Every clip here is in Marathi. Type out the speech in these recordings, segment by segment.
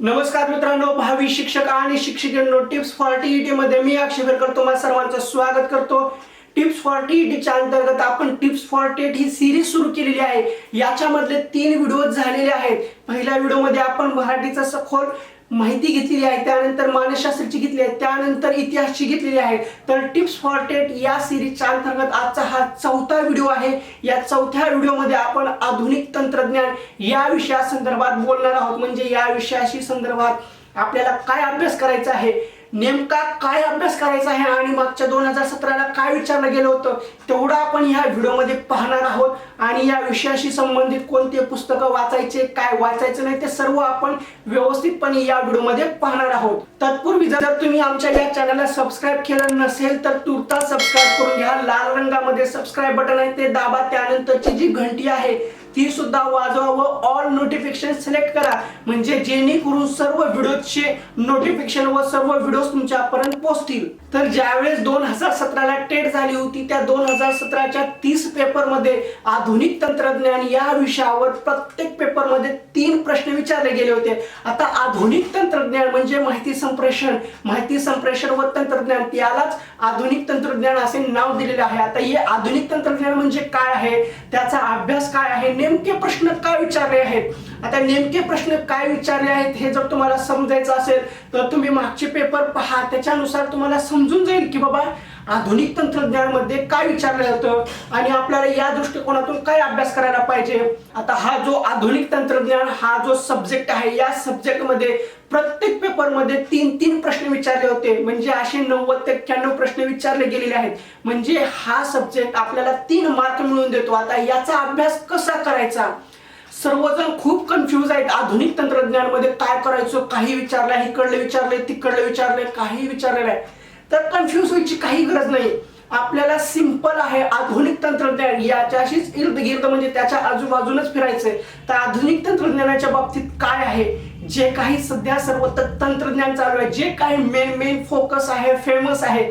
नमस्कार मित्रांनो भावी शिक्षक आणि शिक्षिकांनो टिप्स फॉर टीईटी मध्ये मी अक्षय करतो. तुम्हाला सर्वांचं स्वागत करतो. टिप्स फॉर टीईटीच्या अंतर्गत आपण टिप्स फॉर टेट ही सिरीज सुरू केलेली आहे. याच्यामधले तीन व्हिडिओ झालेले आहेत. पहिल्या व्हिडिओमध्ये आपण मराठीचा सखोल माहिती घेतलेली आहे. त्यानंतर मानसशास्त्राची घेतली आहे. त्यानंतर इतिहासची घेतलेली आहे. तर टिप्स फॉर टेट या सिरीजच्या अंतर्गत आजचा हा चौथा व्हिडिओ आहे. या चौथ्या व्हिडिओमध्ये आपण आधुनिक तंत्रज्ञान या विषयासंदर्भात बोलणार आहोत. म्हणजे या विषयाशी संदर्भात आपल्याला काय अभ्यास करायचा आहे? नेमका काय अभ्यास करायचा आहे? आणि मागच्या दोन हजार सतराला काय विचारलं गेलं होतं? तेवढं आपण ह्या व्हिडिओमध्ये पाहणार आहोत. आणि या विषयाशी संबंधित कोणते पुस्तकं वाचायचे काय वाचायचं नाही ते सर्व आपण व्यवस्थितपणे या व्हिडिओमध्ये पाहणार आहोत. तत्पूर्वी जर तुम्ही आमच्या या चॅनलला सबस्क्राईब केलं नसेल तर तुर्तास सबस्क्राईब करून घ्या. लाल रंगामध्ये सबस्क्राईब बटन आहे ते दाबा. त्यानंतरची जी घंटी आहे ती सुद्धा वाजवा व ऑल नोटिफिकेशन सिलेक्ट करा. म्हणजे जेणेकरून सर्व व्हिडिओचे नोटिफिकेशन व सर्व व्हिडिओ तुमच्यापर्यंत पोहोचतील. तर ज्यावेळेस दोन हजार सतराला टेट झाली होती त्या दोन हजार सतराच्या तीस पेपरमध्ये आधुनिक तंत्रज्ञान या विषयावर प्रत्येक पेपरमध्ये तीन प्रश्न विचारले गेले होते. आता आधुनिक तंत्रज्ञान म्हणजे माहिती संप्रेषण. माहिती संप्रेषण व तंत्रज्ञान यालाच आधुनिक तंत्रज्ञान असे नाव दिलेले आहे. आता हे आधुनिक तंत्रज्ञान म्हणजे काय आहे? त्याचा अभ्यास काय आहे? नेमके प्रश्न काय विचारले आहेत? आता नेमके प्रश्न काय विचारले आहेत हे जर तुम्हाला समजायचं असेल तर तुम्ही मागचे पेपर पहा. त्याच्यानुसार तुम्हाला समजून जाईल की बाबा आधुनिक तंत्रज्ञानामध्ये काय विचारलं जातं आणि आपल्याला या दृष्टिकोनातून काय अभ्यास करायला पाहिजे. आता हा जो आधुनिक तंत्रज्ञान हा जो सब्जेक्ट आहे या सब्जेक्टमध्ये प्रत्येक पेपरमध्ये तीन तीन प्रश्न विचारले होते. म्हणजे असे नव्वद ते एक्क्याण्णव प्रश्न विचारले गेलेले आहेत. म्हणजे हा सब्जेक्ट आपल्याला तीन मार्क मिळवून देतो. आता याचा अभ्यास कसा करायचा? सर्वजण खूप कन्फ्यूज आहेत. आधुनिक तंत्रज्ञानामध्ये काय करायचं काही विचारलंय इकडले विचारले तिकडले विचारले काही विचारलेलं आहे तर कन्फ्यूज व्हायची काही गरज नाही. आपल्याला सिंपल आहे आधुनिक तंत्रज्ञान. याच्याशीच इर्द गिर्द म्हणजे त्याच्या आजूबाजूनच फिरायचंय. तर आधुनिक तंत्रज्ञानाच्या बाबतीत काय आहे? जे काही सध्या सर्व तंत्रज्ञान चालू आहे जे काही मेन मेन फोकस आहे फेमस आहे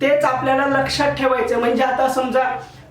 तेच आपल्याला लक्षात ठेवायचं म्हणजे आता समजा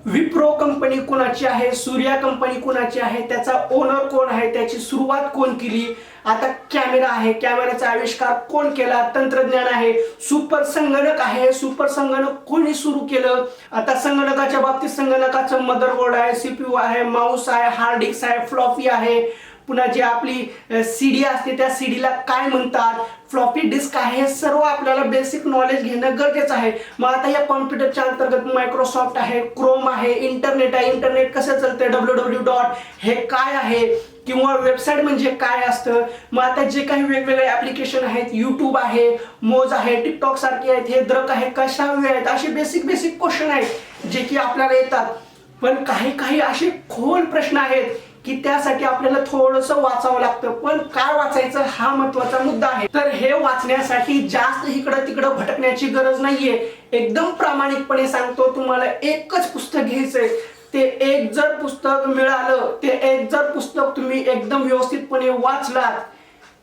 विप्रो कंपनी कोणाची आहे? सूर्या कंपनी कोणाची आहे? त्याचा ओनर कोण आहे? त्याची सुरुवात कोण केली? आता कॅमेरा आहे. कॅमेऱ्याचा आविष्कार कोण केला? तंत्रज्ञान आहे. सुपर संगणक आहे. सुपर संगणक कोणी सुरू केलं? आता संगणकाच्या बाबतीत संगणकाचं मदरबोर्ड आहे सीपीयू आहे माऊस आहे हार्ड डिस्क आहे फ्लॉपी आहे. पुन्हा जी आपली सी डी असते त्या सी डीला काय म्हणतात? फ्लॉपी डिस्क आहे हे सर्व आपल्याला बेसिक नॉलेज घेणं गरजेचं आहे. मग आता या कॉम्प्युटरच्या अंतर्गत मायक्रोसॉफ्ट आहे क्रोम आहे इंटरनेट आहे. इंटरनेट कसं चालतं डब्ल्यू डब्ल्यू डॉट हे काय आहे? किंवा वेबसाईट म्हणजे काय असतं? मग आता जे काही वेगवेगळे ऍप्लिकेशन आहेत यूट्यूब आहे मोज आहे टिकटॉक सारखे आहेत हे द्रक आहे कशा आहेत? असे बेसिक बेसिक क्वेश्चन आहेत जे की आपल्याला येतात. पण काही काही असे खोल प्रश्न आहेत. की त्यासाठी आपल्याला थोडस वाचावं लागतं. पण काय वाचायचं हा महत्त्वाचा मुद्दा आहे. तर हे वाचण्यासाठी जास्त इकडं तिकडं भटकण्याची गरज नाहीये. एकदम प्रामाणिकपणे सांगतो तुम्हाला एकच पुस्तक घ्यायचंय. ते एक जर पुस्तक मिळालं ते एक जर पुस्तक तुम्ही एकदम व्यवस्थितपणे वाचलात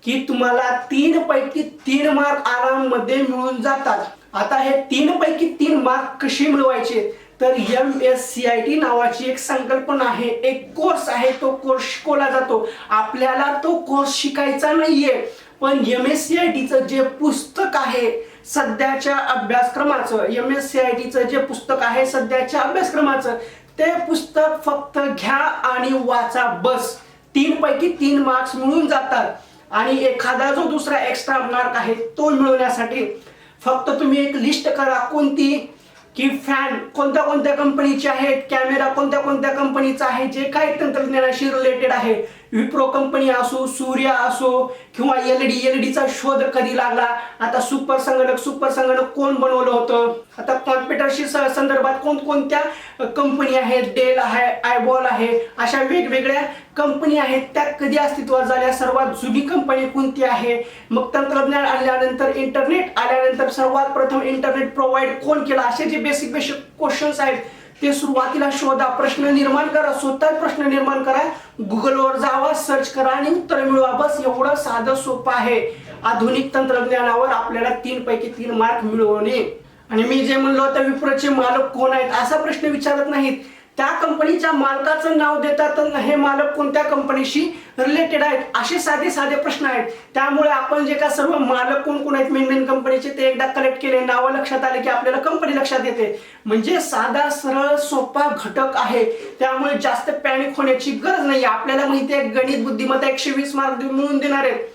की तुम्हाला तीन पैकी तीन मार्क आराममध्ये मिळून जातात. आता हे तीन पैकी तीन मार्क कसे मिळवायचे? तर M S C I T नावाची एक संकल्पना आहे एक कोर्स आहे तो कोर्स शिकवला जातो. आपल्याला तो कोर्स शिकायचा नाहीये पण एम एस सी आय टीचं जे पुस्तक आहे सध्याच्या अभ्यासक्रमाचं एम एस सी आय टीचं जे पुस्तक आहे सध्याच्या अभ्यासक्रमाचं ते पुस्तक फक्त घ्या आणि वाचा बस. तीन पैकी तीन मार्क्स मिळून जातात. आणि एखादा जो दुसरा एक्स्ट्रा मार्क आहे तो मिळवण्यासाठी फक्त तुम्ही एक लिस्ट करा कोणती की फॅन कोणत्या कोणत्या कंपनीचे आहेत कॅमेरा कोणत्या कोणत्या कंपनीचा आहे जे काही तंत्रज्ञानाशी रिलेटेड आहे विप्रो कंपनी असो सूर्या असो किंवा एल डी एल डीचा शोध कधी लागला? आता सुपर संगणक सुपर संगणक कोण बनवलं होतं? आता कॉम्प्युटरशी स- संदर्भात कोणकोणत्या कंपनी आहेत? डेल आहे आयबॉल आहे अशा वेगवेगळ्या कंपनी आहेत. त्या कधी अस्तित्वात झाल्या? सर्वात जुनी कंपनी कोणती आहे? मग तंत्रज्ञान आल्यानंतर इंटरनेट आल्यानंतर सर्वात प्रथम इंटरनेट प्रोव्हाइड कोण केलं? असे जे बेसिक बेसिक क्वेश्चन्स आहेत ते सुरुवातीला शोधा प्रश्न निर्माण करा स्वतः प्रश्न निर्माण करा गुगलवर जावा सर्च करा आणि उत्तर मिळवा. बस एवढं साधं सोपं आहे. आधुनिक तंत्रज्ञानावर आपल्याला तीन पैकी तीन मार्क मिळवणे. आणि मी जे म्हणलो होतं विप्रोचे मालक कोण आहेत असा प्रश्न विचारत नाहीत. त्या कंपनीच्या मालकाचं नाव देतात हे मालक कोणत्या कंपनीशी रिलेटेड आहेत? असे साधे साधे प्रश्न आहेत. त्यामुळे आपण जे काय सर्व मालक कोण कोण आहेत मेन मेन कंपनीचे ते एकदा कलेक्ट केले. नावं लक्षात आले की आपल्याला कंपनी लक्षात येते. म्हणजे साधा सरळ सोपा घटक आहे. त्यामुळे जास्त पॅनिक होण्याची गरज नाही. आपल्याला माहिती आहे गणित बुद्धिमत्ता एकशे वीस मार्क मिळून देणार आहेत.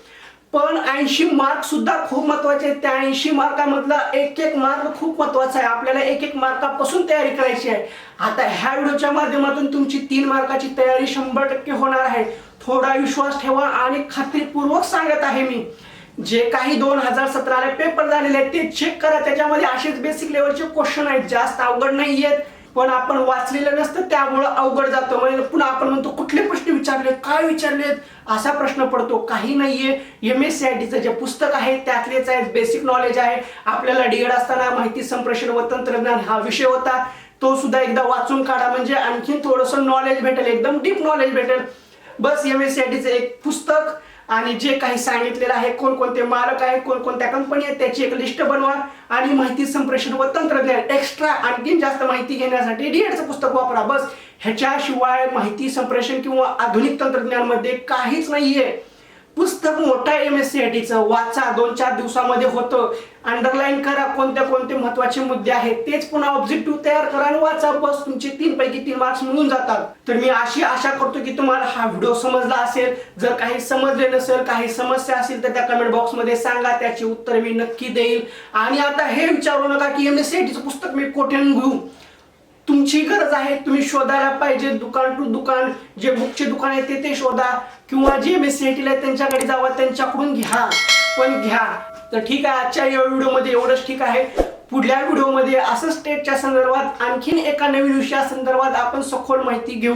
पण ऐंशी मार्क सुद्धा खूप महत्त्वाचे आहेत. त्या ऐंशी मार्कामधला एक एक मार्क खूप महत्त्वाचा आहे. आपल्याला एक एक मार्कापासून तयारी करायची आहे. आता ह्या व्हिडिओच्या माध्यमातून तुमची तीन मार्काची तयारी शंभर टक्के होणार आहे. थोडा विश्वास ठेवा आणि खात्रीपूर्वक सांगत आहे मी. जे काही दोन हजार सतराला पेपर झालेले आहेत ते चेक करा. त्याच्यामध्ये असेच बेसिक लेवलचे क्वेश्चन आहेत. जास्त अवघड नाही आहेत पण आपण वाचलेलं नसतं त्यामुळं अवघड जातं. म्हणजे पुन्हा आपण म्हणतो कुठले प्रश्न विचारले काय विचारलेत असा प्रश्न पडतो. काही नाहीये. एम एस सी आय टीचं जे पुस्तक आहे त्यातलेच आहे बेसिक नॉलेज आहे. आपल्याला डीएड असताना माहिती संप्रेषण व तंत्रज्ञान हा विषय होता. तो सुद्धा एकदा वाचून काढा. म्हणजे आणखीन थोडंसं नॉलेज भेटेल. एकदम डीप नॉलेज भेटेल. बस एम एस सी आय टीचं एक पुस्तक. आणि जे काही सांगितलेलं आहे कोणकोणते मालक आहेत कोणकोणत्या कंपनी आहेत त्याची एक लिस्ट बनवा आणि माहिती संप्रेषण व तंत्रज्ञान एक्स्ट्रा आणखीन जास्त माहिती घेण्यासाठी डीएडचं पुस्तक वापरा. बस ह्याच्याशिवाय माहिती संप्रेषण किंवा आधुनिक तंत्रज्ञानमध्ये काहीच नाहीये. पुस्तक मोठा एम एस सी आय टीचं वाचा दोन चार दिवसामध्ये होतं. अंडरलाईन करा कोणते कोणते महत्त्वाचे मुद्दे आहेत तेच पुन्हा ऑब्जेक्टिव्ह तयार करा आणि वाचा. बस तुमचे तीन पैकी तीन मार्क्स मिळून जातात. तर मी अशी आशा करतो की तुम्हाला हा व्हिडिओ समजला असेल. जर काही समजले नसेल काही समस्या असेल तर त्या कमेंट बॉक्समध्ये सांगा. त्याची उत्तर मी नक्की देईल. आणि आता हे विचारू नका की एम एस सी आय टीचं पुस्तक मी कुठे घेऊ? तुमची गरज आहे तुम्ही शोधायला पाहिजे. दुकान टू दुकान जे बुकचे दुकान आहे ते ते शोधा. किंवा जे एम एस सी आहे त्यांच्याकडे जावा त्यांच्याकडून घ्या. पण घ्या. तर ठीक आहे आजच्या या व्हिडिओमध्ये एवढंच ठीक आहे. पुढल्या व्हिडिओमध्ये असं स्टेटच्या संदर्भात आणखीन एका नवीन विषया संदर्भात आपण सखोल माहिती घेऊ.